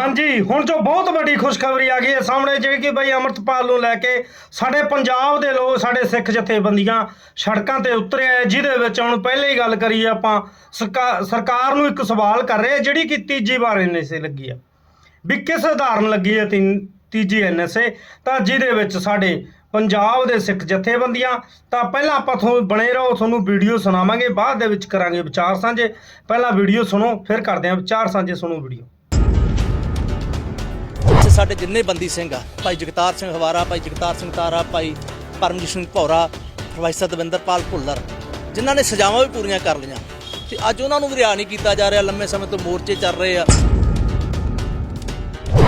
ਹਾਂਜੀ, ਹੁਣ ਜੋ ਬਹੁਤ ਵੱਡੀ ਖੁਸ਼ਖਬਰੀ ਆ ਗਈ ਹੈ ਸਾਹਮਣੇ, ਜਿਹੜੀ ਕਿ ਬਈ ਅਮਰਤਪਾਲ ਨੂੰ ਲੈ ਕੇ ਸਾਡੇ ਪੰਜਾਬ ਦੇ ਲੋਕ, ਸਾਡੇ ਸਿੱਖ ਜਥੇਬੰਦੀਆਂ ਸੜਕਾਂ ਤੇ ਉਤਰੇ ਆ, ਜਿਹਦੇ ਵਿੱਚ ਹੁਣ ਪਹਿਲੇ ਹੀ ਗੱਲ ਕਰੀ ਆਪਾਂ, ਸਰਕਾ- ਸਰਕਾਰ ਨੂੰ ਇੱਕ ਸਵਾਲ ਕਰ ਰਹੇ ਜਿਹੜੀ ਕਿ ਤੀਜੀ ਵਾਰ ਐਨਐਸਏ ਲੱਗੀ ਆ। ਵੀ ਕਿਸ ਆਧਾਰਨ ਲੱਗੀ ਹੈ ਤਿੰਨ- ਤੀਜੀ ਐਨਐਸਏ ਤਾਂ ਜਿਹਦੇ ਵਿੱਚ ਸਾਡੇ ਪੰਜਾਬ ਦੇ ਸਿੱਖ ਜਥੇਬੰਦੀਆਂ, ਤਾਂ ਪਹਿਲਾਂ ਆਪਾਂ ਤੁਹਾਨੂੰ ਬਣੇ ਰਹੋ, ਤੁਹਾਨੂੰ ਵੀਡੀਓ ਸੁਣਾਵਾਂਗੇ, ਬਾਅਦ ਦੇ ਵਿੱਚ ਕਰਾਂਗੇ ਵਿਚਾਰ ਸਾਂਝੇ। ਪਹਿਲਾਂ ਵੀਡੀਓ ਸੁਣੋ, ਫਿਰ ਕਰਦੇ ਹਾਂ ਵਿਚਾਰ ਸਾਂਝੇ, ਸੁਣੋ ਵੀਡੀਓ। ਸਾਡੇ ਜਿੰਨੇ ਬੰਦੀ ਸਿੰਘ ਆ, ਭਾਈ ਜਗਤਾਰ ਸਿੰਘ ਹਵਾਰਾ, ਭਾਈ ਜਗਤਾਰ ਸਿੰਘ ਤਾਰਾ, ਭਾਈ ਪਰਮਜੀਤ ਸਿੰਘ ਭੌਰਾ ਪ੍ਰੋਫੈਸਰ ਦਵਿੰਦਰਪਾਲ ਭੁੱਲਰ, ਜਿਨ੍ਹਾਂ ਨੇ ਸਜ਼ਾਵਾਂ ਵੀ ਪੂਰੀਆਂ ਕਰ ਲਈਆਂ। ਤੇ ਅੱਜ ਉਹਨਾਂ ਨੂੰ ਵੀ ਰਿਹਾਅ ਨਹੀਂ ਕੀਤਾ ਜਾ ਰਿਹਾ, ਲੰਮੇ ਸਮੇਂ ਤੋਂ ਮੋਰਚੇ ਚੱਲ ਰਹੇ ਆ।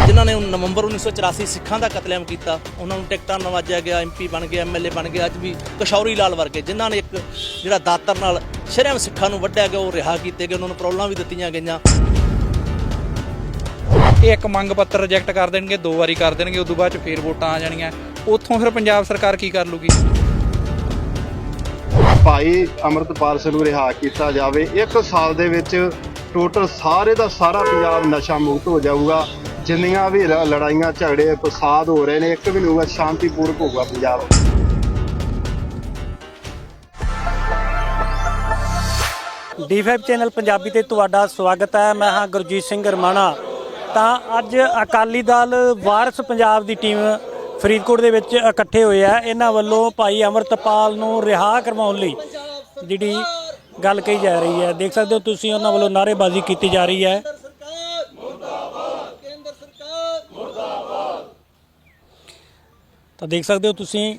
ਜਿਨ੍ਹਾਂ ਨੇ ਨਵੰਬਰ 1984 ਸਿੱਖਾਂ ਦਾ ਕਤਲੇਆਮ ਕੀਤਾ, ਉਹਨਾਂ ਨੂੰ ਟਿਕਟਾਂ ਨਵਾਜਿਆ ਗਿਆ ਐਮਪੀ ਬਣ ਗਏ ਐਮਐਲਏ ਬਣ ਗਏ, ਅੱਜ ਵੀ ਕਸ਼ੌਰੀ ਲਾਲ ਵਰਗੇ, ਜਿਨ੍ਹਾਂ ਨੇ ਇੱਕ ਜਿਹੜਾ ਦਾਤਰ ਨਾਲ ਸ਼ਰਮ ਸਿੱਖਾਂ ਨੂੰ ਵੱਢਿਆ ਗਿਆ, ਉਹ ਰਿਹਾ ਕੀਤੇ ਗਏ, ਉਹਨਾਂ ਨੂੰ ਪ੍ਰੋਬਲਮਾਂ ਵੀ ਦਿੱਤੀਆਂ ਗਈਆਂ। ਇਹ ਇੱਕ ਮੰਗ ਪੱਤਰ ਰਿਜੈਕਟ ਕਰ ਦੇਣਗੇ ਦੋ ਵਾਰੀ ਕਰ ਦੇਣਗੇ ਉਦੋਂ ਬਾਅਦ ਚ ਫੇਰ ਵੋਟਾਂ ਆ ਜਾਣੀਆਂ। ਉੱਥੋਂ ਫਿਰ ਪੰਜਾਬ ਸਰਕਾਰ ਕੀ ਕਰ ਲੂਗੀ? ਭਾਈ ਅਮਰਤਪਾਲ ਸਿੰਘ ਨੂੰ ਰਿਹਾ ਕੀਤਾ ਜਾਵੇ। ਇੱਕ ਸਾਲ ਦੇ ਵਿੱਚ ਟੋਟਲ ਸਾਰੇ ਦਾ ਸਾਰਾ ਪੰਜਾਬ ਨਸ਼ਾ ਮੁਕਤ ਹੋ ਜਾਊਗਾ। ਜਿੰਨੀਆਂ ਵੀ ਲ- ਲੜਾਈਆਂ ਝਗੜੇ ਫਸਾਦ ਹੋ ਰਹੇ ਨੇ ਇੱਕ ਵੀ ਨਹੀਂ ਹੋਊਗਾ ਸ਼ਾਂਤੀਪੂਰਵਕ ਹੋਊਗਾ ਪੰਜਾਬ। ਡੀ5 ਚੈਨਲ ਪੰਜਾਬੀ ਤੇ ਤੁਹਾਡਾ ਸਵਾਗਤ ਹੈ। ਮੈਂ ਹਾਂ ਗੁਰਜੀਤ ਸਿੰਘ ਰਮਾਣਾ। ਤਾਂ ਅੱਜ ਅਕਾਲੀ ਦਲ ਵਾਰਸ ਪੰਜਾਬ ਦੀ ਟੀਮ ਫਰੀਦਕੋਟ ਦੇ ਵਿੱਚ ਇਕੱਠੇ ਹੋਏ ਆ। ਇਹਨਾਂ ਵੱਲੋਂ ਭਾਈ ਅਮਰਤਪਾਲ ਨੂੰ ਰਿਹਾ ਕਰਵਾਉਣ ਲਈ ਜਿਹੜੀ ਗੱਲ ਕਹੀ ਜਾ ਰਹੀ ਹੈ। ਦੇਖ ਸਕਦੇ ਹੋ ਤੁਸੀਂ ਉਹਨਾਂ ਵੱਲੋਂ ਨਾਅਰੇਬਾਜ਼ੀ ਕੀਤੀ ਜਾ ਰਹੀ ਹੈ। ਤਾਂ ਦੇਖ ਸਕਦੇ ਹੋ ਤੁਸੀਂ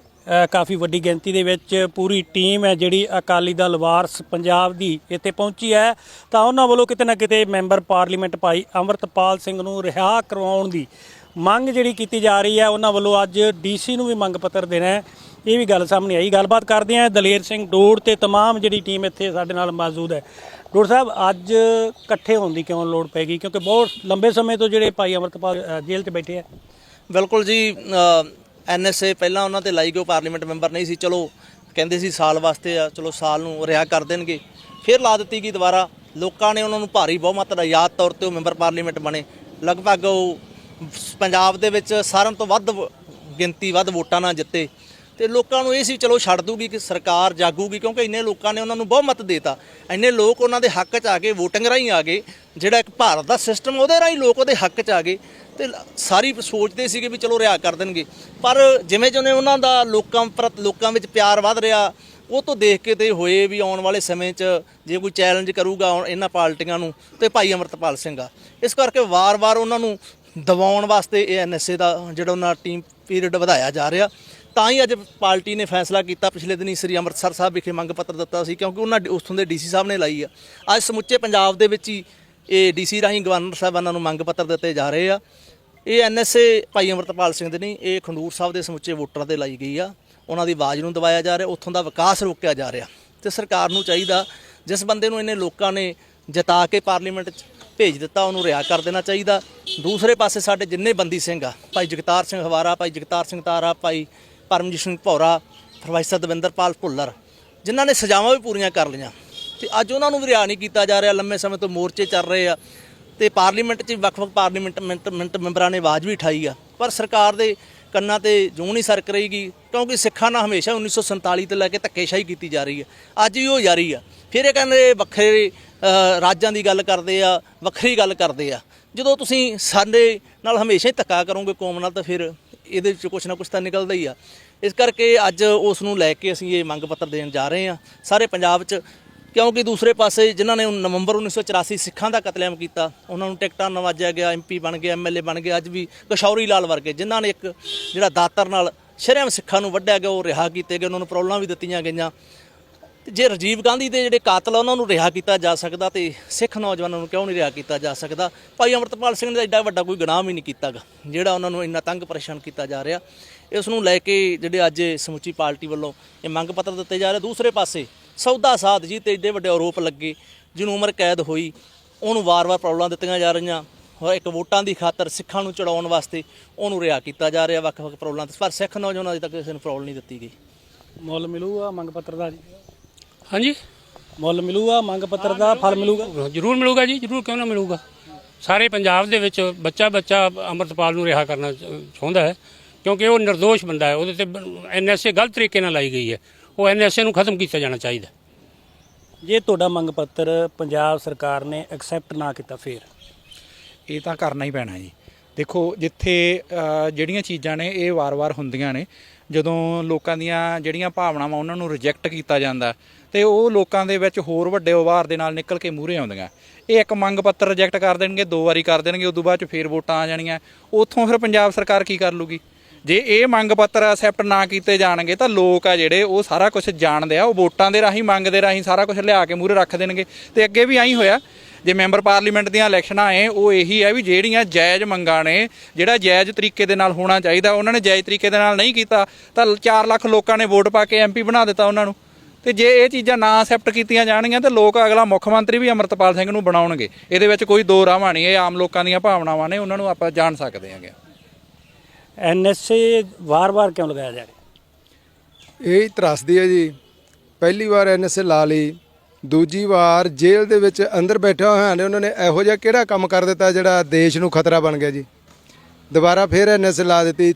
ਕਾਫੀ ਵੱਡੀ ਗਿਣਤੀ ਦੇ ਵਿੱਚ ਪੂਰੀ ਟੀਮ ਹੈ ਜਿਹੜੀ ਅਕਾਲੀ ਦਲ ਵਾਰਸ ਪੰਜਾਬ ਦੀ ਇੱਥੇ ਪਹੁੰਚੀ ਹੈ ਤਾਂ ਉਹਨਾਂ ਵੱਲੋਂ ਕਿਤੇ ਨਾ ਕਿਤੇ ਮੈਂਬਰ ਪਾਰਲੀਮੈਂਟ ਭਾਈ ਅਮਰਤਪਾਲ ਸਿੰਘ ਨੂੰ ਰਿਹਾ ਕਰਵਾਉਣ ਦੀ ਮੰਗ ਜਿਹੜੀ ਕੀਤੀ ਜਾ ਰਹੀ ਹੈ ਉਹਨਾਂ ਵੱਲੋਂ ਅੱਜ ਡੀਸੀ ਨੂੰ ਵੀ ਮੰਗ ਪੱਤਰ ਦੇਣਾ ਹੈ ਇਹ ਵੀ ਗੱਲ ਸਾਹਮਣੇ ਆਈ ਗੱਲਬਾਤ ਕਰਦੇ ਹਾਂ ਦਲੇਰ ਸਿੰਘ ਡੋੜ ਤੇ तमाम ਜਿਹੜੀ ਟੀਮ ਇੱਥੇ ਸਾਡੇ ਨਾਲ ਮੌਜੂਦ ਹੈ ਡੋੜ ਸਾਹਿਬ ਅੱਜ ਇਕੱਠੇ ਹੋਣ ਦੀ ਕਿਉਂ ਲੋੜ ਪੈ ਗਈ ਕਿਉਂਕਿ ਬਹੁਤ ਲੰਬੇ ਸਮੇਂ ਤੋਂ ਜਿਹੜੇ ਭਾਈ ਅਮਰਤਪਾਲ ਅ, ਜੇਲ੍ਹ 'ਚ ਬੈਠੇ ਆ ਬਿਲਕੁਲ ਜੀ ਐਨਐਸਏ ਪਹਿਲਾਂ ਉਹਨਾਂ ਤੇ ਲਾਈ ਗਈ ਉਹ ਪਾਰਲੀਮੈਂਟ ਮੈਂਬਰ ਨਹੀਂ ਸੀ। ਚਲੋ, ਕਹਿੰਦੇ ਸੀ ਸਾਲ ਵਾਸਤੇ ਆ, ਚਲੋ ਸਾਲ ਨੂੰ ਰਿਹਾ ਕਰ ਦੇਣਗੇ। ਫਿਰ ਲਾ ਦਿੱਤੀ ਗਈ ਦੁਬਾਰਾ। ਲੋਕਾਂ ਨੇ ਉਹਨਾਂ ਨੂੰ ਭਾਰੀ ਬਹੁਮਤ ਦਾ ਯਾਦ ਤੌਰ ਤੇ ਉਹ ਮੈਂਬਰ ਪਾਰਲੀਮੈਂਟ ਬਣੇ। ਲਗਭਗ ਉਹ ਪੰਜਾਬ ਦੇ ਵਿੱਚ ਸਾਰਿਆਂ ਤੋਂ ਵੱਧ ਗਿਣਤੀ ਵੱਧ ਵੋਟਾਂ ਨਾਲ ਜਿੱਤੇ। ਤੇ ਲੋਕਾਂ ਨੂੰ ਇਹ ਸੀ, ਚਲੋ ਛੱਡ ਦੂਗੀ ਕਿ ਸਰਕਾਰ ਜਾਗੂਗੀ, ਕਿਉਂਕਿ ਇੰਨੇ ਲੋਕਾਂ ਨੇ ਉਹਨਾਂ ਨੂੰ ਬਹੁਮਤ ਦੇਤਾ। ਇੰਨੇ ਲੋਕ ਉਹਨਾਂ ਦੇ ਹੱਕ 'ਚ ਆ ਗਏ, ਵੋਟਿੰਗ ਰਾਹੀਂ ਆ ਗਏ। ਜਿਹੜਾ ਇੱਕ ਭਾਰਤ ਦਾ ਸਿਸਟਮ ਉਹਦੇ ਰਾਹੀਂ ਲੋਕ ਉਹਦੇ ਹੱਕ 'ਚ ਆ ਗਏ। ਤੇ ਸਾਰੀ ਸੋਚਦੇ ਸੀਗੇ ਵੀ ਚਲੋ ਰਿਹਾ ਕਰ ਦੇਣਗੇ। ਪਰ ਜਿਵੇਂ ਜਿਵੇਂ ਉਹਨਾਂ ਦਾ ਲੋਕਾਂ ਪ੍ਰਤ ਲੋਕਾਂ ਵਿੱਚ ਪਿਆਰ ਵੱਧ ਰਿਹਾ, ਉਹ ਤੋਂ ਦੇਖ ਕੇ ਤੇ ਹੋਏ ਵੀ ਆਉਣ ਵਾਲੇ ਸਮੇਂ 'ਚ ਜੇ ਕੋਈ ਚੈਲੰਜ ਕਰੂਗਾ ਇਹਨਾਂ ਪਾਰਟੀਆਂ ਨੂੰ, ਤੇ ਭਾਈ ਅਮਰਤਪਾਲ ਸਿੰਘ ਆ। ਇਸ ਕਰਕੇ ਵਾਰ-ਵਾਰ ਉਹਨਾਂ ਨੂੰ ਦਬਾਉਣ ਵਾਸਤੇ ਇਹ ਐਨਐਸਏ ਦਾ ਜਿਹੜਾ ਉਹਨਾਂ ਟੀਮ ਪੀਰੀਅਡ ਵਧਾਇਆ ਜਾ ਰਿਹਾ। ਤਾਂ ਹੀ ਅੱਜ ਪਾਰਟੀ ਨੇ ਫੈਸਲਾ ਕੀਤਾ, ਪਿਛਲੇ ਦਿਨੀ ਸ੍ਰੀ ਅੰਮ੍ਰਿਤਸਰ ਸਾਹਿਬ ਵਿਖੇ ਮੰਗ ਪੱਤਰ ਦਿੱਤਾ ਸੀ, ਕਿਉਂਕਿ ਉਹਨਾਂ ਉਥੋਂ ਦੇ ਡੀਸੀ ਸਾਹਿਬ ਨੇ ਲਾਈ ਆ। ਅੱਜ ਸਮੁੱਚੇ ਪੰਜਾਬ ਦੇ ਵਿੱਚ ਹੀ ਇਹ ਡੀਸੀ ਰਾਹੀਂ ਗਵਰਨਰ ਸਾਹਿਬਾਨਾਂ ਨੂੰ ਮੰਗ ਪੱਤਰ ਦਿੱਤੇ ਜਾ ਰਹੇ ਆ। ਇਹ ਐਨਐਸਏ ਭਾਈ ਅਮਰਤਪਾਲ ਸਿੰਘ ਦੇ ਨਹੀਂ, ਇਹ ਖੰਡੂਰ ਸਾਹਿਬ ਦੇ ਸਮੁੱਚੇ ਵੋਟਰਾਂ ਤੇ ਲਾਈ ਗਈ ਆ। ਉਹਨਾਂ ਦੀ ਆਵਾਜ਼ ਨੂੰ ਦਬਾਇਆ ਜਾ ਰਿਹਾ, ਉੱਥੋਂ ਦਾ ਵਿਕਾਸ ਰੋਕਿਆ ਜਾ ਰਿਹਾ। ਤੇ ਸਰਕਾਰ ਨੂੰ ਚਾਹੀਦਾ, ਜਿਸ ਬੰਦੇ ਨੂੰ ਇਹਨੇ ਲੋਕਾਂ ਨੇ ਜਿਤਾ ਕੇ ਪਾਰਲੀਮੈਂਟ 'ਚ ਭੇਜ ਦਿੱਤਾ, ਉਹਨੂੰ ਰਿਹਾ ਕਰ ਦੇਣਾ ਚਾਹੀਦਾ। ਦੂਸਰੇ ਪਾਸੇ ਸਾਡੇ ਜਿੰਨੇ ਬੰਦੀ ਸਿੰਘ ਆ, ਭਾਈ ਜਗਤਾਰ ਸਿੰਘ ਹਵਾਰਾ, ਭਾਈ ਜਗਤਾਰ ਸਿੰਘ ਤਾਰਾ, ਭਾਈ ਪਰਮਜੀਤ ਸਿੰਘ ਭੌਰਾ, ਪ੍ਰੋਫੈਸਰ ਦਵਿੰਦਰਪਾਲ ਭੁੱਲਰ, ਜਿਨ੍ਹਾਂ ਨੇ ਸਜ਼ਾਵਾਂ ਵੀ ਪੂਰੀਆਂ ਕਰ ਲਈਆਂ। ਤੇ ਅੱਜ ਉਹਨਾਂ ਨੂੰ ਵੀ ਰਿਹਾ ਨਹੀਂ ਕੀਤਾ ਜਾ ਰਿਹਾ, ਲੰਮੇ ਸਮੇਂ ਤੋਂ ਮੋਰਚੇ ਚੱਲ ਰਹੇ ਆ। ਤੇ ਪਾਰਲੀਮੈਂਟ 'ਚ ਵੱਖ-ਵੱਖ ਪਾਰਲੀਮੈਂਟ ਮਿੰਟ ਮਿੰਟ ਮੈਂਬਰਾਂ ਨੇ ਆਵਾਜ਼ ਵੀ ਉਠਾਈ ਆ। ਪਰ ਸਰਕਾਰ ਦੇ ਕੰਨਾਂ ਤੇ ਜੂੰ ਨਹੀਂ ਸਰਕ ਰਹੀਗੀ, ਕਿਉਂਕਿ ਸਿੱਖਾਂ ਨਾਲ ਹਮੇਸ਼ਾ 1947 ਤੋਂ ਲੈ ਕੇ ਧੱਕੇਸ਼ਾਹੀ ਕੀਤੀ ਜਾ ਰਹੀ ਹੈ ਅੱਜ ਵੀ ਉਹ ਜਾਰੀ ਆ। ਫਿਰ ਇਹ ਕਹਿੰਦੇ ਵੱਖਰੇ ਰਾਜਾਂ ਦੀ ਗੱਲ ਕਰਦੇ ਆ, ਵੱਖਰੀ ਗੱਲ ਕਰਦੇ ਆ। ਜਦੋਂ ਤੁਸੀਂ ਸਾਡੇ ਨਾਲ ਹਮੇਸ਼ਾ ਹੀ ਧੱਕਾ ਕਰੋਗੇ ਕੌਮ ਨਾਲ, ਤਾਂ ਫਿਰ ਇਹਦੇ ਵਿੱਚ ਕੁਛ ਨਾ ਕੁਛ ਤਾਂ ਨਿਕਲਦਾ ਹੀ ਆ। ਇਸ ਕਰਕੇ ਅੱਜ ਉਸ ਨੂੰ ਲੈ ਕੇ ਅਸੀਂ ਇਹ ਮੰਗ ਪੱਤਰ ਦੇਣ ਜਾ ਰਹੇ ਹਾਂ ਸਾਰੇ ਪੰਜਾਬ 'ਚ ਕਿਉਂਕਿ ਦੂਸਰੇ ਪਾਸੇ ਜਿਨ੍ਹਾਂ ਨੇ ਨਵੰਬਰ 1984 ਸਿੱਖਾਂ ਦਾ ਕਤਲੇਆਮ ਕੀਤਾ, ਉਹਨਾਂ ਨੂੰ ਟਿਕਟਾਂ ਨਵਾਜਿਆ ਗਿਆ ਐਮਪੀ ਬਣ ਗਏ ਐਮਐਲਏ ਬਣ ਗਏ, ਅੱਜ ਵੀ ਕਸ਼ੌਰੀ ਲਾਲ ਵਰਗੇ, ਜਿਨ੍ਹਾਂ ਨੇ ਇੱਕ ਜਿਹੜਾ ਦਾਤਰ ਨਾਲ ਸ਼ਰਮ ਸਿੱਖਾਂ ਨੂੰ ਵੱਢਿਆ ਗਿਆ, ਉਹ ਰਿਹਾ ਕੀਤੇ ਗਏ, ਉਹਨਾਂ ਨੂੰ ਪ੍ਰੋਬਲਮਾਂ ਵੀ ਦਿੱਤੀਆਂ ਗਈਆਂ। ਤੇ ਜੇ ਰਾਜੀਵ ਗਾਂਧੀ ਦੇ ਜਿਹੜੇ ਕਾਤਲ ਆ, ਉਹਨਾਂ ਨੂੰ ਰਿਹਾ ਕੀਤਾ ਜਾ ਸਕਦਾ ਤੇ ਸਿੱਖ ਨੌਜਵਾਨਾਂ ਨੂੰ ਕਿਉਂ ਨਹੀਂ ਰਿਹਾ ਕੀਤਾ ਜਾ ਸਕਦਾ? ਭਾਈ ਅਮਰਤਪਾਲ ਸਿੰਘ ਨੇ ਤਾਂ ਐਡਾ ਵੱਡਾ ਕੋਈ ਗੁਨਾਹ ਵੀ ਨਹੀਂ ਕੀਤਾਗਾ, ਜਿਹੜਾ ਉਹਨਾਂ ਨੂੰ ਇੰਨਾ ਤੰਗ ਪਰੇਸ਼ਾਨ ਕੀਤਾ ਜਾ ਰਿਹਾ। ਇਸ ਨੂੰ ਲੈ ਕੇ ਜਿਹੜੇ ਅੱਜ ਸਮੁੱਚੀ ਪਾਰਟੀ ਵੱਲੋਂ ਇਹ ਮੰਗ ਪੱਤਰ ਦਿੱਤੇ ਜਾ ਰਹੇ। ਦੂਸਰੇ ਪਾਸੇ ਸੌਦਾ ਸਾਧ ਜੀ ਤੇ ਏਡੇ ਵੱਡੇ ਆਰੋਪ ਲੱਗੇ ਜਿਹਨੂੰ ਉਮਰ ਕੈਦ ਹੋਈ ਉਹਨੂੰ ਵਾਰ-ਵਾਰ ਪ੍ਰੋਬਲਮਾਂ ਦਿੱਤੀਆਂ ਜਾ ਰਹੀਆਂ ਹੋਰ ਇੱਕ ਵੋਟਾਂ ਦੀ ਖਾਤਰ ਸਿੱਖਾਂ ਨੂੰ ਚੜਾਉਣ ਵਾਸਤੇ ਉਹਨੂੰ ਰਿਹਾ ਕੀਤਾ ਜਾ ਰਿਹਾ ਵੱਖ-ਵੱਖ ਪ੍ਰੋਬਲਮਾਂ ਤੇ ਪਰ ਸਿੱਖ ਨੌਜਵਾਨਾਂ ਅਜੇ ਤੱਕ ਕਿਸੇ ਨੂੰ ਪ੍ਰੋਬਲਮ ਨਹੀਂ ਦਿੱਤੀ ਗਈ। ਮੁੱਲ ਮਿਲੂਗਾ ਮੰਗ ਪੱਤਰ ਦਾ ਜੀ? ਹਾਂਜੀ? ਮੁੱਲ ਮਿਲੂਗਾ ਮੰਗ ਪੱਤਰ ਦਾ ਫਲ ਮਿਲੂਗਾ? ਜ਼ਰੂਰ ਮਿਲੂਗਾ ਜੀ ਜ਼ਰੂਰ ਕਿਉਂ ਨਾ ਮਿਲੂਗਾ? ਸਾਰੇ ਪੰਜਾਬ ਦੇ ਵਿੱਚ ਬੱਚਾ ਬੱਚਾ ਅੰਮ੍ਰਿਤਪਾਲ ਨੂੰ ਰਿਹਾ ਕਰਨਾ ਚਾਹੁੰਦਾ ਹੈ ਕਿਉਂਕਿ ਉਹ ਨਿਰਦੋਸ਼ ਬੰਦਾ ਹੈ ਉਹਦੇ ਤੇ ਐਨਐਸਏ ਗਲਤ ਤਰੀਕੇ ਨਾਲ ਲਾਈ ਗਈ ਹੈ। ਉਹ ਐਨਐਸਏ ਨੂੰ ਖਤਮ ਕੀਤਾ ਜਾਣਾ ਚਾਹੀਦਾ। ਜੇ ਤੁਹਾਡਾ ਮੰਗ ਪੱਤਰ ਪੰਜਾਬ ਸਰਕਾਰ ਨੇ ਐਕਸੈਪਟ ਨਾ ਕੀਤਾ ਫੇਰ? ਇਹ ਤਾਂ ਕਰਨਾ ਹੀ ਪੈਣਾ ਜੀ। ਦੇਖੋ ਜਿੱਥੇ ਜਿਹੜੀਆਂ ਚੀਜ਼ਾਂ ਨੇ ਇਹ ਵਾਰ-ਵਾਰ ਹੁੰਦੀਆਂ ਨੇ। ਜਦੋਂ ਲੋਕਾਂ ਦੀਆਂ ਜਿਹੜੀਆਂ ਭਾਵਨਾਵਾਂ ਉਹਨਾਂ ਨੂੰ ਰਿਜੈਕਟ ਕੀਤਾ ਜਾਂਦਾ ਤੇ ਉਹ ਲੋਕਾਂ ਦੇ ਵਿੱਚ ਹੋਰ ਵੱਡੇ ਉਭਾਰ ਦੇ ਨਾਲ ਨਿਕਲ ਕੇ ਮੂਹਰੇ ਆਉਂਦੀਆਂ। ਇਹ ਇੱਕ ਮੰਗ ਪੱਤਰ ਰਿਜੈਕਟ ਕਰ ਦੇਣਗੇ ਦੋ ਵਾਰੀ ਕਰ ਦੇਣਗੇ ਉਦੋਂ ਬਾਅਦ ਚ ਫੇਰ ਵੋਟਾਂ ਆ ਜਾਣੀਆਂ। ਉੱਥੋਂ ਫਿਰ ਪੰਜਾਬ ਸਰਕਾਰ ਕੀ ਕਰ ਲੂਗੀ? ਜੇ ਇਹ ਮੰਗ ਪੱਤਰ ਅਸੈਪਟ ਨਾ ਕੀਤੇ ਜਾਣਗੇ ਤਾਂ ਲੋਕ ਆ ਜਿਹੜੇ, ਉਹ ਸਾਰਾ ਕੁਝ ਜਾਣਦੇ ਆ, ਉਹ ਵੋਟਾਂ ਦੇ ਰਾਹੀਂ ਮੰਗ ਦੇ ਰਾਹੀਂ ਸਾਰਾ ਕੁਝ ਲਿਆ ਕੇ ਮੂਹਰੇ ਰੱਖ ਦੇਣਗੇ। ਤੇ ਅੱਗੇ ਵੀ ਆਈ ਹੋਇਆ, ਜੇ ਮੈਂਬਰ ਪਾਰਲੀਮੈਂਟ ਦੀਆਂ ਇਲੈਕਸ਼ਨਾਂ ਐ, ਉਹ ਇਹੀ ਹੈ ਵੀ ਜਿਹੜੀਆਂ ਜਾਇਜ਼ ਮੰਗਾਂ ਨੇ, ਜਿਹੜਾ ਜਾਇਜ਼ ਤਰੀਕੇ ਦੇ ਨਾਲ ਹੋਣਾ ਚਾਹੀਦਾ, ਉਹਨਾਂ ਨੇ ਜਾਇਜ਼ ਤਰੀਕੇ ਦੇ ਨਾਲ ਨਹੀਂ ਕੀਤਾ, ਤਾਂ 4 ਲੱਖ ਲੋਕਾਂ ਨੇ ਵੋਟ ਪਾ ਕੇ ਐਮਪੀ ਬਣਾ ਦਿੱਤਾ ਉਹਨਾਂ ਨੂੰ। ਤੇ ਜੇ ਇਹ ਚੀਜ਼ਾਂ ਨਾ ਅਸੈਪਟ ਕੀਤੀਆਂ ਜਾਣਗੀਆਂ, ਤਾਂ ਲੋਕ ਅਗਲਾ ਮੁੱਖ ਮੰਤਰੀ ਵੀ ਅਮਰਤਪਾਲ ਸਿੰਘ ਨੂੰ ਬਣਾਉਣਗੇ। ਇਹਦੇ ਵਿੱਚ ਕੋਈ ਦੋ ਰਾਵਾਂ ਨਹੀਂ, ਇਹ ਆਮ ਲੋਕਾਂ ਦੀਆਂ ਭਾਵਨਾਵਾਂ ਨੇ, ਉਹਨਾਂ ਨੂੰ ਆਪਾਂ ਜਾਣ ਸਕਦੇ ਹਾਂਗੇ ਐਨਐਸਏ ਵਾਰ-ਵਾਰ ਕਿਉਂ ਲਗਾਇਆ ਜਾ ਰਿਹਾ? ਇਹ ਤਰਸਦੀ ਹੈ ਜੀ। ਪਹਿਲੀ ਵਾਰ ਐਨਐਸਏ ਲਾ ਲਈ, ਦੂਜੀ ਵਾਰ ਜੇਲ੍ਹ ਦੇ ਵਿੱਚ ਅੰਦਰ ਬੈਠੇ ਹੋਇਆਂ ਨੇ ਉਹਨਾਂ ਨੇ ਇਹੋ ਜਿਹਾ ਕਿਹੜਾ ਕੰਮ ਕਰ ਦਿੱਤਾ ਜਿਹੜਾ ਦੇਸ਼ ਨੂੰ ਖਤਰਾ ਬਣ ਗਿਆ ਜੀ? ਦੁਬਾਰਾ ਫਿਰ ਐਨਐਸਏ ਲਾ ਦਿੱਤੀ।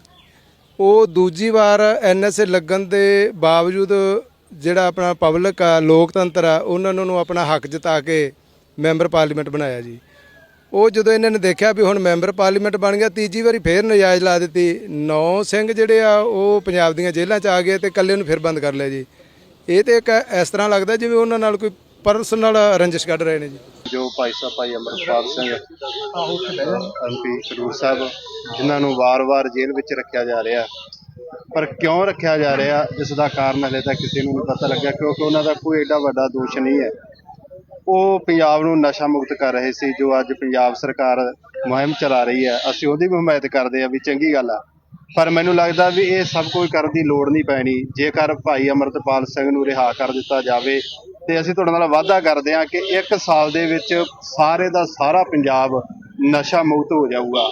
ਉਹ ਦੂਜੀ ਵਾਰ ਐਨਐਸਏ ਲੱਗਣ ਦੇ ਬਾਵਜੂਦ ਜਿਹੜਾ ਆਪਣਾ ਪਬਲਿਕ ਆ, ਲੋਕਤੰਤਰ ਆ, ਉਹਨਾਂ ਨੂੰ ਆਪਣਾ ਹੱਕ ਜਤਾ ਕੇ ਮੈਂਬਰ ਪਾਰਲੀਮੈਂਟ ਬਣਾਇਆ ਜੀ। ਉਹ ਜਦੋਂ ਇਹਨਾਂ ਨੇ ਦੇਖਿਆ ਵੀ ਹੁਣ ਮੈਂਬਰ ਪਾਰਲੀਮੈਂਟ ਬਣ ਗਿਆ, ਤੀਜੀ ਵਾਰੀ ਫੇਰ ਨਜਾਇਜ਼ ਲਾ ਦਿੱਤੀ। ਨੌ ਸਿੰਘ ਜਿਹੜੇ ਆ, ਉਹ ਪੰਜਾਬ ਦੀਆਂ ਜੇਲ੍ਹਾਂ 'ਚ ਆ ਗਏ ਤੇ ਇਕੱਲੇ ਨੂੰ ਫਿਰ ਬੰਦ ਕਰ ਲਿਆ ਜੀ। ਇਹ ਤੇ ਇੱਕ ਇਸ ਤਰ੍ਹਾਂ ਲੱਗਦਾ ਜਿਵੇਂ ਉਹਨਾਂ ਨਾਲ ਕੋਈ ਪਰਸਨਲ ਰੰਜਿਸ਼ ਕੱਢ ਰਹੇ ਨੇ ਜੀ। ਜੋ ਭਾਈ ਸਾਹਿਬ, ਭਾਈ ਅਮਰਪਾਲ ਸਿੰਘ ਐਮਪੀ ਖਡੂਰ ਸਾਹਿਬ, ਜਿਨ੍ਹਾਂ ਨੂੰ ਵਾਰ-ਵਾਰ ਜੇਲ੍ਹ ਵਿੱਚ ਰੱਖਿਆ ਜਾ ਰਿਹਾ। ਪਰ ਕਿਉਂ ਰੱਖਿਆ ਜਾ ਰਿਹਾ? ਇਸ ਦਾ ਕਾਰਨ ਹਲੇ ਤੱਕ ਕਿਸੇ ਨੂੰ ਨਹੀਂ ਪਤਾ ਲੱਗਿਆ, ਕਿਉਂਕਿ ਉਹਨਾਂ ਦਾ ਕੋਈ ਐਡਾ ਵੱਡਾ ਦੋਸ਼ ਨਹੀਂ ਹੈ। ਉਹ ਪੰਜਾਬ ਨੂੰ ਨਸ਼ਾ ਮੁਕਤ ਕਰ ਰਹੇ ਸੀ, ਜੋ ਅੱਜ ਪੰਜਾਬ ਸਰਕਾਰ ਮੁਹਿੰਮ ਚਲਾ ਰਹੀ ਹੈ। ਅਸੀਂ ਉਹਦੀ ਵੀ ਹਮਾਇਤ ਕਰਦੇ ਆ ਵੀ ਚੰਗੀ ਗੱਲ ਆ। ਪਰ ਮੈਨੂੰ ਲੱਗਦਾ ਵੀ ਇਹ ਸਭ ਕੁਝ ਕਰਨ ਦੀ ਲੋੜ ਨਹੀਂ ਪੈਣੀ। ਜੇਕਰ ਭਾਈ ਅਮਰਤਪਾਲ ਸਿੰਘ ਨੂੰ ਰਿਹਾ ਕਰ ਦਿੱਤਾ ਜਾਵੇ, ਤੇ ਅਸੀਂ ਤੁਹਾਡੇ ਨਾਲ ਵਾਅਦਾ ਕਰਦੇ ਹਾਂ ਕਿ ਇੱਕ ਸਾਲ ਦੇ ਵਿੱਚ ਸਾਰੇ ਦਾ ਸਾਰਾ ਪੰਜਾਬ ਨਸ਼ਾ ਮੁਕਤ ਹੋ ਜਾਊਗਾ।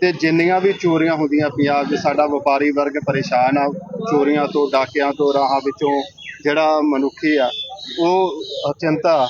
ਤੇ ਜਿੰਨੀਆਂ ਵੀ ਚੋਰੀਆਂ ਹੁੰਦੀਆਂ ਪੰਜਾਬ 'ਚ ਸਾਡਾ ਵਪਾਰੀ ਵਰਗ ਪਰੇਸ਼ਾਨ ਆ। ਚੋਰੀਆਂ ਤੋਂ, ਡਾਕਿਆਂ ਤੋਂ, ਰਾਹਾਂ ਵਿੱਚੋਂ ਜਿਹੜਾ ਮਨੁੱਖੀ ਆ, ਉਹ ਅਚਿੰਤਾ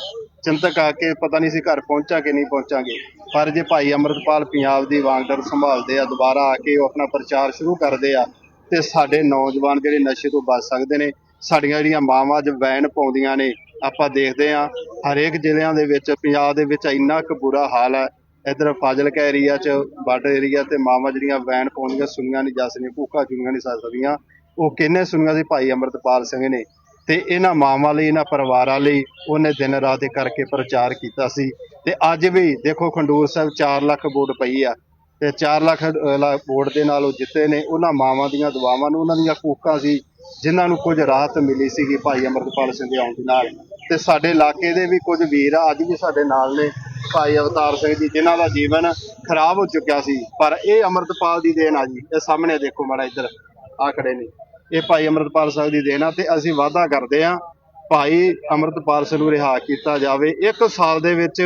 ਚਿੰਤਕ ਆ ਕੇ ਪਤਾ ਨਹੀਂ ਸੀ ਘਰ ਪਹੁੰਚਾ ਕਿ ਨਹੀਂ ਪਹੁੰਚਾਂਗੇ। ਪਰ ਜੇ ਭਾਈ ਅਮਰਤਪਾਲ ਪੰਜਾਬ ਦੀ ਵਾਂਗਡਰ ਸੰਭਾਲਦੇ ਆ, ਦੁਬਾਰਾ ਆ ਕੇ ਉਹ ਆਪਣਾ ਪ੍ਰਚਾਰ ਸ਼ੁਰੂ ਕਰਦੇ ਆ, ਤੇ ਸਾਡੇ ਨੌਜਵਾਨ ਜਿਹੜੇ ਨਸ਼ੇ ਤੋਂ ਬਚ ਸਕਦੇ ਨੇ, ਸਾਡੀਆਂ ਜਿਹੜੀਆਂ ਮਾਵਾਂ ਅੱਜ ਵੈਨ ਪਾਉਂਦੀਆਂ ਨੇ, ਆਪਾਂ ਦੇਖਦੇ ਆ, ਹਰੇਕ ਜ਼ਿਲ੍ਹਿਆਂ ਦੇ ਵਿੱਚ, ਪੰਜਾਬ ਦੇ ਵਿੱਚ ਇੰਨਾ ਕੁ ਬੁਰਾ ਹਾਲ ਹੈ ਇਧਰ ਫਾਜ਼ਿਲਕਾ ਏਰੀਆ 'ਚ, ਬਾਰਡਰ ਏਰੀਆ ਤੇ ਮਾਵਾਂ ਜਿਹੜੀਆਂ ਵੈਨ ਪਾਉਂਦੀਆਂ ਸੁਣੀਆਂ ਨਹੀਂ ਜਾ ਸਕਦੀਆਂ ਭੁੱਖਾ ਚੁੰਗੀਆਂ ਨਹੀਂ ਸਕ ਸਕਦੀਆਂ। ਉਹ ਕਿੰਨੇ ਸੁਣੀਆਂ ਸੀ ਭਾਈ ਅਮਰਤਪਾਲ ਸਿੰਘ ਨੇ। ਤੇ ਇਹਨਾਂ ਮਾਵਾਂ ਲਈ ਇਹਨਾਂ ਪਰਿਵਾਰਾਂ ਲਈ ਉਹਨੇ ਦਿਨ ਰਾਤ ਇੱਕ ਕਰਕੇ ਪ੍ਰਚਾਰ ਕੀਤਾ ਸੀ। ਤੇ ਅੱਜ ਵੀ ਦੇਖੋ ਖੰਡੂਰ ਸਾਹਿਬ 4 ਲੱਖ ਵੋਟ ਪਈ ਆ ਤੇ 4 ਲੱਖ ਅ, ਵੋਟ ਦੇ ਨਾਲ ਉਹ ਜਿੱਤੇ ਨੇ। ਉਹਨਾਂ ਮਾਵਾਂ ਦੀਆਂ ਦੁਆਵਾਂ ਨੂੰ ਉਹਨਾਂ ਦੀਆਂ ਕੋਕਾਂ ਸੀ ਜਿਨ੍ਹਾਂ ਨੂੰ ਕੁਝ ਰਾਹਤ ਮਿਲੀ ਸੀਗੀ ਭਾਈ ਅਮਰਤਪਾਲ ਸਿੰਘ ਦੇ ਆਉਣ ਦੇ ਨਾਲ। ਤੇ ਸਾਡੇ ਇਲਾਕੇ ਦੇ ਵੀ ਕੁਝ ਵੀਰ ਆ ਅੱਜ ਵੀ ਸਾਡੇ ਨਾਲ ਨੇ ਭਾਈ ਅਵਤਾਰ ਸਿੰਘ ਜੀ ਜਿਨ੍ਹਾਂ ਦਾ ਜੀਵਨ ਖਰਾਬ ਹੋ ਚੁੱਕਿਆ ਸੀ। ਪਰ ਇਹ ਅਮਰਤਪਾਲ ਦੀ ਦੇਣ ਆ ਜੀ ਇਹ ਸਾਹਮਣੇ ਦੇਖੋ ਮਾੜਾ ਇੱਧਰ ਆ ਖੜੇ ਨੇ। ਇਹ ਭਾਈ ਅਮਰਤਪਾਲ ਸਾਹਿਬ ਦੀ ਦੇਣ ਆ ਤੇ ਅਸੀਂ ਵਾਅਦਾ ਕਰਦੇ ਆ ਭਾਈ ਅਮਰਤਪਾਲ ਸਿੰਘ ਨੂੰ ਰਿਹਾ ਕੀਤਾ ਜਾਵੇ। ਇੱਕ ਸਾਲ ਦੇ ਵਿੱਚ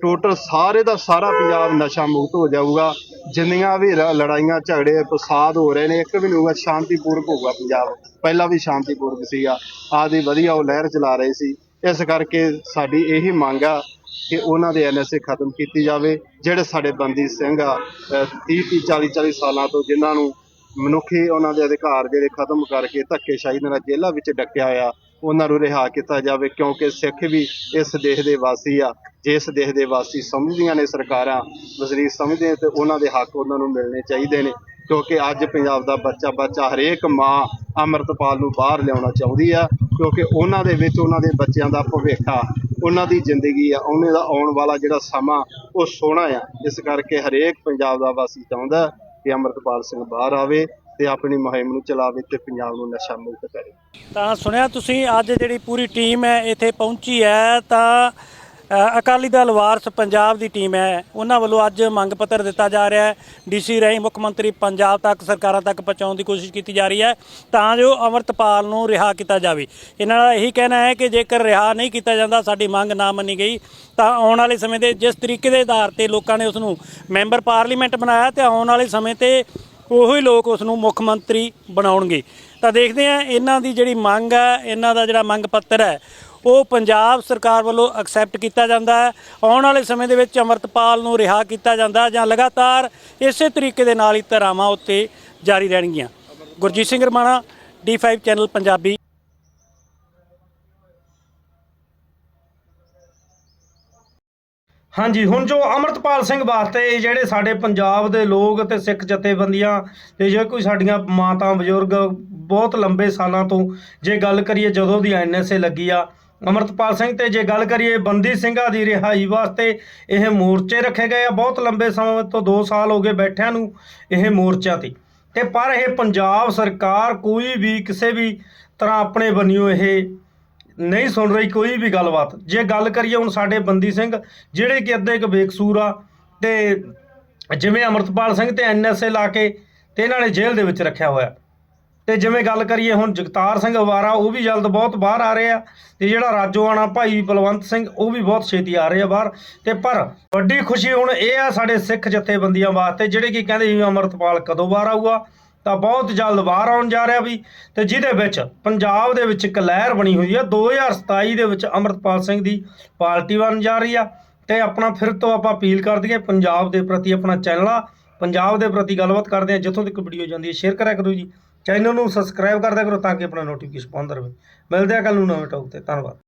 ਟੋਟਲ ਸਾਰੇ ਦਾ ਸਾਰਾ ਪੰਜਾਬ ਨਸ਼ਾ ਮੁਕਤ ਹੋ ਜਾਊਗਾ। ਜਿੰਨੀਆਂ ਵੀ ਲੜਾਈਆਂ, ਝਗੜੇ, ਫਸਾਦ ਹੋ ਰਹੇ ਨੇ, ਇੱਕ ਵੀ ਨਹੀਂ ਹੋਊਗਾ ਸ਼ਾਂਤੀਪੂਰਵਕ ਹੋਊਗਾ ਪੰਜਾਬ। ਪਹਿਲਾਂ ਵੀ ਸ਼ਾਂਤੀਪੂਰਵਕ ਸੀਗਾ ਆਦੀ ਵਧੀਆ ਉਹ ਲਹਿਰ ਚਲਾ ਰਹੇ ਸੀ। ਇਸ ਕਰਕੇ ਸਾਡੀ ਇਹੀ ਮੰਗ ਆ ਕਿ ਉਹਨਾਂ ਦੇ ਐਨਐਸਏ ਖਤਮ ਕੀਤੀ ਜਾਵੇ। ਜਿਹੜੇ ਸਾਡੇ ਬੰਦੀ ਸਿੰਘ ਆ 30 30 40 40 ਸਾਲਾਂ ਤੋਂ ਜਿਨ੍ਹਾਂ ਨੂੰ ਮਨੁੱਖੀ ਉਹਨਾਂ ਦੇ ਅਧਿਕਾਰ ਜਿਹੜੇ ਖਤਮ ਕਰਕੇ ਧੱਕੇਸ਼ਾਹੀ ਦੇ ਨਾਲ ਜੇਲ੍ਹਾਂ ਵਿੱਚ ਡੱਕਿਆ ਹੋਇਆ ਉਹਨਾਂ ਨੂੰ ਰਿਹਾ ਕੀਤਾ ਜਾਵੇ, ਕਿਉਂਕਿ ਸਿੱਖ ਵੀ ਇਸ ਦੇਸ਼ ਦੇ ਵਾਸੀ ਆ, ਜਿਸ ਦੇਸ਼ ਦੇ ਵਾਸੀ ਸਮਝਦੀਆਂ ਨੇ ਸਰਕਾਰਾਂ, ਵਜ਼ੀਰ ਸਮਝਦੇ ਨੇ ਤੇ ਉਹਨਾਂ ਦੇ ਹੱਕ ਉਹਨਾਂ ਨੂੰ ਮਿਲਣੇ ਚਾਹੀਦੇ ਨੇ, ਕਿਉਂਕਿ ਅੱਜ ਪੰਜਾਬ ਦਾ ਬੱਚਾ ਬੱਚਾ ਹਰੇਕ ਮਾਂ ਅੰਮ੍ਰਿਤਪਾਲ ਨੂੰ ਬਾਹਰ ਲਿਆਉਣਾ ਚਾਹੁੰਦੀ ਆ, ਕਿਉਂਕਿ ਉਹਨਾਂ ਦੇ ਵਿੱਚ ਉਹਨਾਂ ਦੇ ਬੱਚਿਆਂ ਦਾ ਭਵਿੱਖ ਆ, ਉਹਨਾਂ ਦੀ ਜ਼ਿੰਦਗੀ ਆ, ਉਹਨਾਂ ਦਾ ਆਉਣ ਵਾਲਾ ਜਿਹੜਾ ਸਮਾਂ ਉਹ ਸੋਹਣਾ ਆ, ਇਸ ਕਰਕੇ ਹਰੇਕ ਪੰਜਾਬ ਦਾ ਵਾਸੀ ਚਾਹੁੰਦਾ ਕਿ ਅੰਮ੍ਰਿਤਪਾਲ ਸਿੰਘ ਬਾਹਰ ਆਵੇ ਤੇ ਆਪਣੀ ਮੁਹਿੰਮ ਨੂੰ ਚਲਾਵੇ ਤੇ ਪੰਜਾਬ ਨੂੰ ਨਸ਼ਾ ਮੁਕਤ ਕਰੇ। ਤਾਂ ਸੁਣਿਆ ਤੁਸੀਂ, ਅੱਜ ਜਿਹੜੀ ਪੂਰੀ ਟੀਮ ਹੈ, ਇੱਥੇ ਪਹੁੰਚੀ ਹੈ, ਤਾਂ ਅਕਾਲੀ ਦਲ ਵਾਰਸ ਪੰਜਾਬ ਦੀ ਟੀਮ ਹੈ। ਉਹਨਾਂ ਵੱਲੋਂ ਅੱਜ ਮੰਗ ਪੱਤਰ ਦਿੱਤਾ ਜਾ ਰਿਹਾ ਹੈ। ਡੀਸੀ ਰਾਹੀਂ ਮੁੱਖ ਮੰਤਰੀ ਪੰਜਾਬ ਤੱਕ, ਸਰਕਾਰਾਂ ਤੱਕ ਪਹੁੰਚਾਉਣ ਦੀ ਕੋਸ਼ਿਸ਼ ਕੀਤੀ ਜਾ ਰਹੀ ਹੈ। ਤਾਂ ਜੋ ਅਮਰਤਪਾਲ ਨੂੰ ਰਿਹਾ ਕੀਤਾ ਜਾਵੇ। ਇਹਨਾਂ ਦਾ ਇਹੀ ਕਹਿਣਾ ਹੈ ਕਿ ਜੇਕਰ ਰਿਹਾ ਨਹੀਂ ਕੀਤਾ ਜਾਂਦਾ, ਸਾਡੀ ਮੰਗ ਨਾ ਮੰਨੀ ਗਈ, ਤਾਂ ਆਉਣ ਵਾਲੇ ਸਮੇਂ ਦੇ ਜਿਸ ਤਰੀਕੇ ਦੇ ਆਧਾਰ ਤੇ ਲੋਕਾਂ ਨੇ ਉਸ ਨੂੰ ਮੈਂਬਰ ਪਾਰਲੀਮੈਂਟ ਬਣਾਇਆ, ਤੇ ਆਉਣ ਵਾਲੇ ਸਮੇਂ ਤੇ ਉਹੀ ਲੋਕ ਉਸ ਨੂੰ ਮੁੱਖ ਮੰਤਰੀ ਬਣਾਉਣਗੇ। ਤਾਂ ਦੇਖਦੇ ਆ ਇਹਨਾਂ ਦੀ ਜਿਹੜੀ ਮੰਗ ਹੈ, ਇਹਨਾਂ ਦਾ ਜਿਹੜਾ ਮੰਗ ਪੱਤਰ ਹੈ ਉਹ ਪੰਜਾਬ ਸਰਕਾਰ ਵੱਲੋਂ ਐਕਸੈਪਟ ਕੀਤਾ ਜਾਂਦਾ ਹੈ। ਆਉਣ ਵਾਲੇ ਸਮੇਂ ਦੇ ਵਿੱਚ ਅਮਰਤਪਾਲ ਨੂੰ ਰਿਹਾ ਕੀਤਾ ਜਾਂਦਾ ਜਾਂ ਲਗਾਤਾਰ ਇਸੇ ਤਰੀਕੇ ਦੇ ਨਾਲ ਹੀ ਧਾਰਾਵਾਂ ਉੱਤੇ ਜਾਰੀ ਰਹਿਣਗੀਆਂ। Gurjeet Singh Ramana D5 channel Punjabi. ਹਾਂਜੀ, ਹੁਣ ਜੋ ਅਮਰਤਪਾਲ ਸਿੰਘ ਵਾਸਤੇ ਜਿਹੜੇ ਸਾਡੇ ਪੰਜਾਬ ਦੇ ਲੋਕ ਤੇ ਸਿੱਖ ਜਥੇਬੰਦੀਆਂ ਤੇ ਜੇ ਕੋਈ ਸਾਡੀਆਂ ਮਾਤਾ ਬਜ਼ੁਰਗ ਬਹੁਤ ਲੰਬੇ ਸਾਲਾਂ ਤੋਂ ਜੇ ਗੱਲ ਕਰੀਏ ਜਦੋਂ ਦੀ ਐਨਐਸਏ ਲੱਗੀ ਆ ਅਮਰਤਪਾਲ ਸਿੰਘ ਤੇ ਜੇ ਗੱਲ ਕਰੀਏ ਬੰਦੀ ਸਿੰਘਾਂ ਦੀ ਰਿਹਾਈ ਵਾਸਤੇ, ਇਹ ਮੋਰਚੇ ਰੱਖੇ ਗਏ ਆ, ਬਹੁਤ ਲੰਬੇ ਸਮੇਂ ਤੋਂ 2 ਸਾਲ ਹੋ ਗਏ ਬੈਠਿਆਂ ਨੂੰ ਇਹ ਮੋਰਚਿਆਂ ਤੇ। ਤੇ ਪਰ ਇਹ ਪੰਜਾਬ ਸਰਕਾਰ ਕੋਈ ਵੀ ਕਿਸੇ ਵੀ ਤਰ੍ਹਾਂ ਆਪਣੇ ਬਣਿਓ ਇਹ ਨਹੀਂ ਸੁਣ ਰਹੀ ਕੋਈ ਵੀ ਗੱਲਬਾਤ। ਜੇ ਗੱਲ ਕਰੀਏ ਹੁਣ ਸਾਡੇ ਬੰਦੀ ਸਿੰਘ, ਜਿਹੜੇ ਕਿ ਅੱਧੇ ਕੁ ਬੇਕਸੂਰ ਆ, ਤੇ ਜਿਵੇਂ ਅਮਰਤਪਾਲ ਸਿੰਘ ਤੇ ਐਨਐਸਏ ਲਾ ਕੇ ਤੇ ਇਹਨਾਂ ਨੇ ਜੇਲ੍ਹ ਦੇ ਵਿੱਚ ਰੱਖਿਆ ਹੋਇਆ। ਤੇ ਜਿਵੇਂ ਗੱਲ ਕਰੀਏ ਹੁਣ ਜਗਤਾਰ ਸਿੰਘ ਅਵਾਰਾ, ਉਹ ਵੀ ਜਲਦ ਬਹੁਤ ਬਾਹਰ ਆ ਰਹੇ ਆ, ਤੇ ਜਿਹੜਾ ਰਾਜੋਆਣਾ ਭਾਈ ਬਲਵੰਤ ਸਿੰਘ, ਉਹ ਵੀ ਬਹੁਤ ਛੇਤੀ ਆ ਰਹੇ ਆ ਬਾਹਰ। ਤੇ ਪਰ ਵੱਡੀ ਖੁਸ਼ੀ ਹੁਣ ਇਹ ਆ ਸਾਡੇ ਸਿੱਖ ਜਥੇਬੰਦੀਆਂ ਵਾਸਤੇ, ਜਿਹੜੇ ਕਿ ਕਹਿੰਦੇ ਸੀ ਅਮਰਤਪਾਲ ਕਦੋਂ ਬਾਹਰ ਆਊਗਾ, ਤਾਂ ਬਹੁਤ ਜਲਦ ਬਾਹਰ ਆਉਣ ਜਾ ਰਿਹਾ ਵੀ, ਤੇ ਜਿਹਦੇ ਵਿੱਚ ਪੰਜਾਬ ਦੇ ਵਿੱਚ ਇੱਕ ਲਹਿਰ ਬਣੀ ਹੋਈ ਆ 2027 ਦੇ ਵਿੱਚ ਅਮਰਤਪਾਲ ਸਿੰਘ ਦੀ ਪਾਰਟੀ ਬਣ ਜਾ ਰਹੀ ਆ, ਤੇ ਆਪਣਾ ਫਿਰ ਤੋਂ ਆਪਾਂ ਅਪੀਲ ਕਰ ਦਈਏ ਪੰਜਾਬ ਦੇ ਪ੍ਰਤੀ ਆਪਣਾ ਚੈਨਲ ਆ ਪੰਜਾਬ ਦੇ ਪ੍ਰਤੀ ਗੱਲਬਾਤ ਕਰਦੇ ਆ, ਜਿੱਥੋਂ ਤੱਕ ਵੀਡੀਓ ਜਾਂਦੀ ਹੈ, ਸ਼ੇਅਰ ਕਰਿਆ ਕਰੋ ਜੀ। ਚੈਨਲ ਨੂੰ ਸਬਸਕ੍ਰਾਈਬ ਕਰਦਿਆ ਕਰੋ ਤਾਂ ਕਿ ਆਪਣਾ ਨੋਟੀਫਿਕੇਸ਼ਨ ਪਹੁੰਚਦਾ ਰਹੇ। ਮਿਲਦੇ ਆ ਕੱਲ ਨੂੰ ਨਵੇਂ ਟੌਕ ਤੇ। ਧੰਨਵਾਦ।